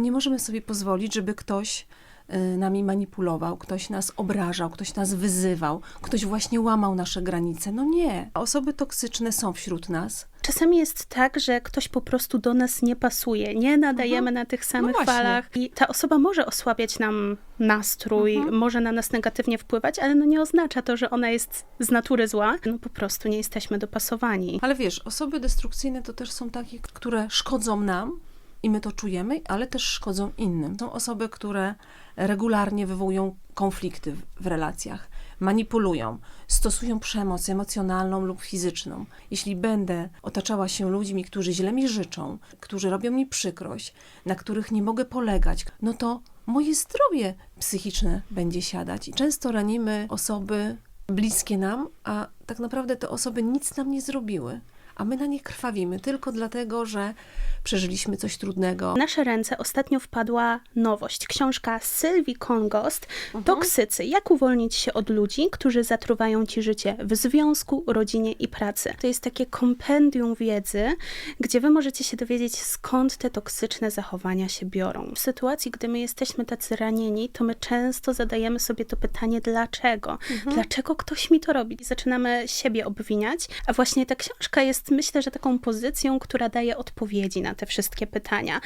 No nie możemy sobie pozwolić, żeby ktoś y, nami manipulował, ktoś nas obrażał, ktoś nas wyzywał, ktoś właśnie łamał nasze granice. No nie. Osoby toksyczne są wśród nas. Czasami jest tak, że ktoś po prostu do nas nie pasuje, nie nadajemy na tych samych Mhm. No falach i ta osoba może osłabiać nam nastrój, Mhm. może na nas negatywnie wpływać, ale no nie oznacza to, że ona jest z natury zła. No po prostu nie jesteśmy dopasowani. Ale wiesz, osoby destrukcyjne to też są takie, które szkodzą nam i my to czujemy, ale też szkodzą innym. Są osoby, które regularnie wywołują konflikty w- relacjach, manipulują, stosują przemoc emocjonalną lub fizyczną. Jeśli będę otaczała się ludźmi, którzy źle mi życzą, którzy robią mi przykrość, na których nie mogę polegać, no to moje zdrowie psychiczne będzie siadać. I często ranimy osoby bliskie nam, a tak naprawdę te osoby nic nam nie zrobiły. A my na nie krwawimy tylko dlatego, że przeżyliśmy coś trudnego. W nasze ręce ostatnio wpadła nowość. Książka Sylwii Kongost, Mhm. Toksycy. Jak uwolnić się od ludzi, którzy zatruwają ci życie w związku, rodzinie i pracy. To jest takie kompendium wiedzy, gdzie wy możecie się dowiedzieć, skąd te toksyczne zachowania się biorą. W sytuacji, gdy my jesteśmy tacy ranieni, to my często zadajemy sobie to pytanie, dlaczego? Mhm. Dlaczego ktoś mi to robi? I zaczynamy siebie obwiniać, a właśnie ta książka jest, myślę, że taką pozycją, która daje odpowiedzi na te wszystkie pytania.